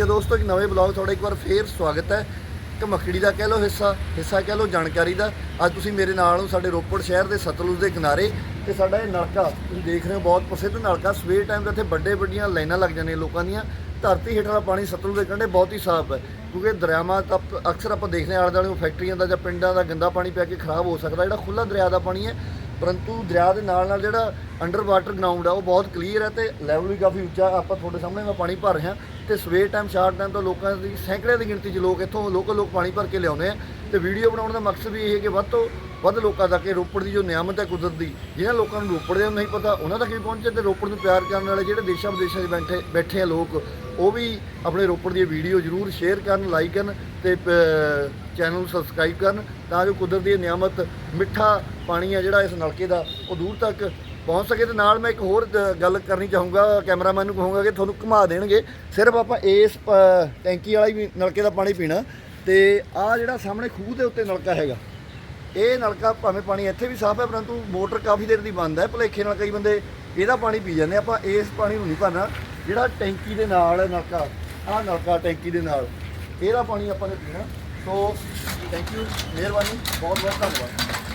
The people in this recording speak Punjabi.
ਠੀਕ ਹੈ ਦੋਸਤੋ, ਇੱਕ ਨਵੇਂ ਬਲੌਗ ਤੁਹਾਡਾ ਇੱਕ ਵਾਰ ਫੇਰ ਸਵਾਗਤ ਹੈ। ਇੱਕ ਮੱਖੜੀ ਦਾ ਕਹਿ ਲਓ ਹਿੱਸਾ ਹਿੱਸਾ ਕਹਿ ਲਓ ਜਾਣਕਾਰੀ ਦਾ। ਅੱਜ ਤੁਸੀਂ ਮੇਰੇ ਨਾਲ ਹੋ ਸਾਡੇ ਰੋਪੜ ਸ਼ਹਿਰ ਦੇ ਸਤਲੁਜ ਦੇ ਕਿਨਾਰੇ ਤੇ ਸਾਡਾ ਇਹ ਨਲਕਾ, ਤੁਸੀਂ ਦੇਖ ਰਹੇ ਹੋ ਬਹੁਤ ਪ੍ਰਸਿੱਧ ਨਲਕਾ। ਸਵੇਰ ਟਾਈਮ ਤੇ ਇੱਥੇ ਵੱਡੇ ਵੱਡੀਆਂ ਲਾਈਨਾਂ ਲੱਗ ਜਾਂਦੀਆਂ ਲੋਕਾਂ ਦੀਆਂ। ਧਰਤੀ ਹੇਠ ਵਾਲਾ ਪਾਣੀ ਸਤਲੁਜ ਦੇ ਕੰਢੇ ਬਹੁਤ ਹੀ ਸਾਫ਼ ਹੈ, ਕਿਉਂਕਿ ਦਰਿਆਵਾਂ ਤਾਂ ਪ- ਅਕਸਰ ਆਪਾਂ ਦੇਖਦੇ ਹਾਂ ਆਲੇ ਦੁਆਲੇ ਫੈਕਟਰੀਆਂ ਦਾ ਜਾਂ ਪਿੰਡਾਂ ਦਾ ਗੰਦਾ ਪਾਣੀ ਪੈ ਕੇ ਖਰਾਬ ਹੋ ਸਕਦਾ, ਜਿਹੜਾ ਖੁੱਲਾ ਦਰਿਆ ਦਾ ਪਾਣੀ ਹੈ ਪਰੰਤੂ ਦਰਿਆ ਦੇ ਨਾਲ ਨਾਲ ਜਿਹੜਾ ਅੰਡਰ ਵਾਟਰ ਗਰਾਊਂਡ ਆ, ਉਹ ਬਹੁਤ ਕਲੀਅਰ ਹੈ ਤੇ ਲੈਵਲ ਵੀ ਕਾਫੀ ਉੱਚਾ ਆਪਾਂ ਤੁਹਾਡੇ ਸਾਹਮਣੇ ਮੈਂ ਪਾਣੀ ਭਰ ਰਿਹਾ ਤੇ ਸਵੇਰ ਟਾਈਮ ਸ਼ਾਰਟ ਟਾਈਮ ਤੋਂ ਲੋਕਾਂ ਦੀ ਸੈਂਕੜਿਆਂ ਦੀ ਗਿਣਤੀ 'ਚ ਲੋਕ ਇੱਥੋਂ ਲੋਕਲ ਲੋਕ ਪਾਣੀ ਭਰ ਕੇ ਲਿਆਉਂਦੇ ਆ। ਤੇ ਵੀਡੀਓ ਬਣਾਉਣ ਦਾ ਮਕਸਦ ਵੀ ਇਹ ਹੈ ਕਿ ਵੱਧ ਤੋਂ ਵੱਧ ਲੋਕਾਂ ਤੱਕ ਇਹ ਰੋਪੜ ਦੀ ਜੋ ਨਿਆਮਤ ਹੈ ਕੁਦਰਤ ਦੀ, ਜਿਹਨਾਂ ਲੋਕਾਂ ਨੂੰ ਰੋਪੜ ਦੇ ਨਹੀਂ ਪਤਾ, ਉਹਨਾਂ ਤੱਕ ਵੀ ਪਹੁੰਚੇ ਤੇ ਰੋਪੜ ਨੂੰ ਪਿਆਰ ਕਰਨ ਵਾਲੇ ਜਿਹੜੇ ਦੇਸ਼ਾਂ ਵਿਦੇਸ਼ਾਂ 'ਚ ਬੈਠੇ ਬੈਠੇ ਆ ਲੋਕ, ਉਹ ਵੀ ਆਪਣੇ ਰੋਪੜ ਦੀ ਵੀਡੀਓ ਜ਼ਰੂਰ ਸ਼ੇਅਰ ਕਰਨ ਲਾਈਕ ਕਰਨ ਤੇ ਚੈਨਲ ਨੂੰ ਸਬਸਕ੍ਰਾਈਬ ਕਰਨ ਤਾਂ ਜੋ ਕੁਦਰਤ ਦੀ ਨਿਆਮਤ ਮਿੱਠਾ ਪਾਣੀ ਆ ਜਿਹੜਾ ਇਸ ਨਲਕੇ ਦਾ, ਉਹ ਦੂਰ ਤੱਕ ਪਹੁੰਚ ਸਕੇ ਤੇ ਨਾਲ ਮੈਂ ਇੱਕ ਹੋਰ ਗੱਲ ਕਰਨੀ ਚਾਹੂੰਗਾ ਕੈਮਰਾਮੈਨ ਨੂੰ ਕਹੂੰਗਾ ਕਿ ਤੁਹਾਨੂੰ ਘੁਮਾ ਦੇਣਗੇ, ਸਿਰਫ ਆਪਾਂ ਇਸ ਟੈਂਕੀ ਵਾਲਾ ਹੀ ਵੀ ਨਲਕੇ ਦਾ ਪਾਣੀ ਪੀਣਾ ਤੇ ਆ ਜਿਹੜਾ ਸਾਹਮਣੇ ਖੂਹ ਦੇ ਉੱਤੇ ਨਲਕਾ ਹੈਗਾ ਇਹ ਨਲਕਾ ਭਾਵੇਂ ਪਾਣੀ ਇੱਥੇ ਵੀ ਸਾਫ਼ ਹੈ, ਪਰੰਤੂ ਮੋਟਰ ਕਾਫੀ ਦੇਰ ਦੀ ਬੰਦ ਹੈ। ਭਲੇਖੇ ਨਾਲ ਕਈ ਬੰਦੇ ਇਹਦਾ ਪਾਣੀ ਪੀ ਜਾਂਦੇ ਆਪਾਂ ਇਸ ਪਾਣੀ ਨੂੰ ਨਹੀਂ ਭਰਨਾ। ਜਿਹੜਾ ਟੈਂਕੀ ਦੇ ਨਾਲ ਹੈ ਨਲਕਾ, ਆਹ ਨਲਕਾ ਟੈਂਕੀ ਦੇ ਨਾਲ। ਇਹਦਾ ਪਾਣੀ ਆਪਾਂ ਨੇ ਪੀਣਾ। ਸੋ ਥੈਂਕ ਯੂ ਮਿਹਰਬਾਨੀ ਬਹੁਤ ਬਹੁਤ ਧੰਨਵਾਦ।